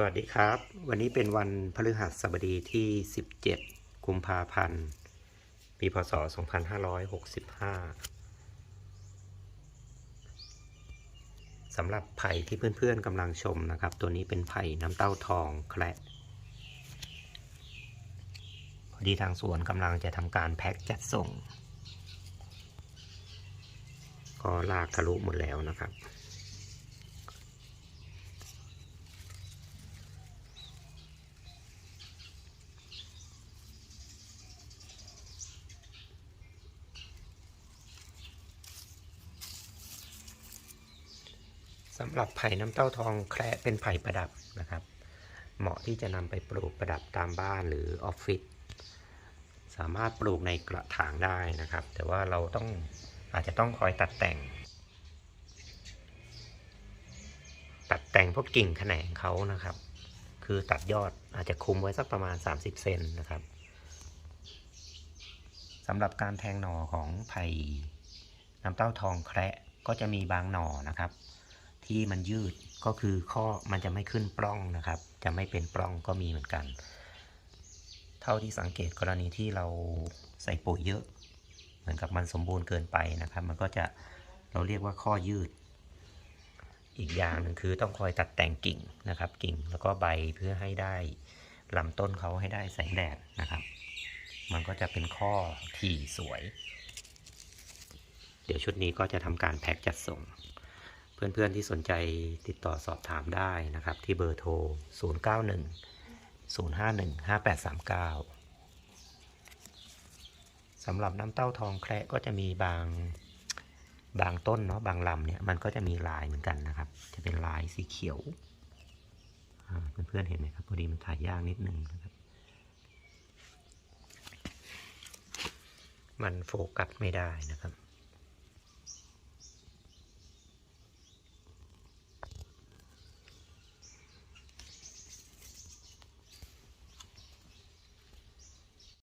สวัสดีครับ วันนี้เป็นวันพฤหัสบดีที่ 17 กุมภาพันธ์ ปีพศ 2565 สำหรับไผ่ที่เพื่อนๆกำลังชมนะครับ ตัวนี้เป็นไผ่น้ำเต้าทองแคระพอดีทางสวนกำลังจะทำการแพ็คจัดส่ง ก็ลากทะลุหมดแล้วนะครับ สำหรับไผ่น้ำเต้าทองแคระเป็นไผ่ประดับนะครับ เหมาะที่จะนำไปปลูกประดับตามบ้านหรือออฟฟิศสามารถปลูกในกระถางได้นะครับ แต่ว่าเราต้องอาจจะต้องคอยตัดแต่ง ตัดแต่งพวกกิ่งแขนงเขานะครับ คือตัดยอดอาจจะคุมไว้สักประมาณ 30 เซนนะครับสำหรับการแทงหน่อของไผ่น้ำเต้าทองแคระก็จะมีบางหน่อนะครับ ที่มันยืดก็คือข้อมันจะไม่ขึ้นปล้องนะครับ จะไม่เป็นปล้องก็มีเหมือนกัน เท่าที่สังเกตกรณีที่เราใส่ปุ๋ยเยอะ เหมือนกับมันสมบูรณ์เกินไปนะครับ มันก็จะเราเรียกว่าข้อยืด อีกอย่างหนึ่งคือต้องคอยตัดแต่งกิ่งนะครับ กิ่งแล้วก็ใบเพื่อให้ได้ลำต้นเขาให้ได้แสงแดดนะครับ มันก็จะเป็นข้อที่สวย เดี๋ยวชุดนี้ก็จะทำการแพ็คจัดส่ง เพื่อนๆที่สนใจติดต่อสอบถามได้นะครับ ที่เบอร์โทร 091 051 5839สำหรับน้ำเต้าทองแคระก็จะมีบางบางต้นเนาะบางลำเนี่ยมันก็จะมีลายเหมือนกันนะครับ จะเป็นลายสีเขียวเพื่อนๆเห็นไหมครับพอดีมันถ่ายยากนิดนึงนะครับ มันโฟกัสไม่ได้นะครับ